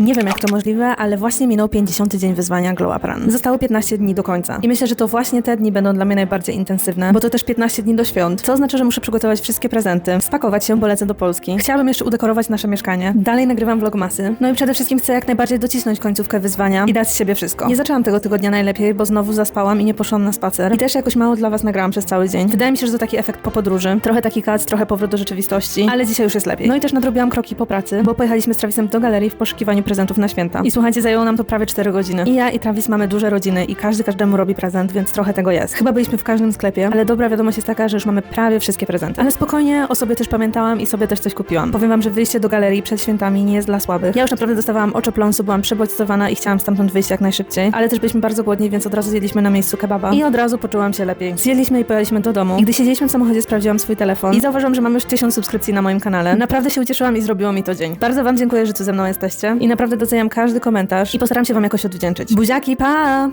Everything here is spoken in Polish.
Nie wiem jak to możliwe, ale właśnie minął 50 dzień wyzwania Glow Up Run. Zostało 15 dni do końca. I myślę, że to właśnie te dni będą dla mnie najbardziej intensywne, bo to też 15 dni do świąt, co oznacza, że muszę przygotować wszystkie prezenty, spakować się, bo lecę do Polski. Chciałabym jeszcze udekorować nasze mieszkanie. Dalej nagrywam vlogmasy. No i przede wszystkim chcę jak najbardziej docisnąć końcówkę wyzwania i dać z siebie wszystko. Nie zaczęłam tego tygodnia najlepiej, bo znowu zaspałam i nie poszłam na spacer. I też jakoś mało dla was nagrałam przez cały dzień. Wydaje mi się, że to taki efekt po podróży. Trochę taki kac, trochę powrót do rzeczywistości, ale dzisiaj już jest lepiej. No i też nadrobiłam kroki po pracy, bo pojechaliśmy z Travisem do galerii w poszukiwaniu prezentów na święta. I słuchajcie, zajęło nam to prawie 4 godziny. I ja i Travis mamy duże rodziny i każdy każdemu robi prezent, więc trochę tego jest. Chyba byliśmy w każdym sklepie, ale dobra wiadomość jest taka, że już mamy prawie wszystkie prezenty. Ale spokojnie o sobie też pamiętałam i sobie też coś kupiłam. Powiem wam, że wyjście do galerii przed świętami nie jest dla słabych. Ja już naprawdę dostawałam oczopląsu, byłam przebodźcowana i chciałam stamtąd wyjść jak najszybciej, ale też byliśmy bardzo głodni, więc od razu zjedliśmy na miejscu kebaba i od razu poczułam się lepiej. Zjedliśmy i pojechaliśmy do domu. I gdy siedzieliśmy w samochodzie, sprawdziłam swój telefon i zauważyłam, że mam już 1000 subskrypcji na moim kanale. Naprawdę się ucieszyłam i zrobiło mi to dzień. Bardzo wam dziękuję, że tu ze mną jesteście i doceniam każdy komentarz i postaram się wam jakoś odwdzięczyć. Buziaki, pa!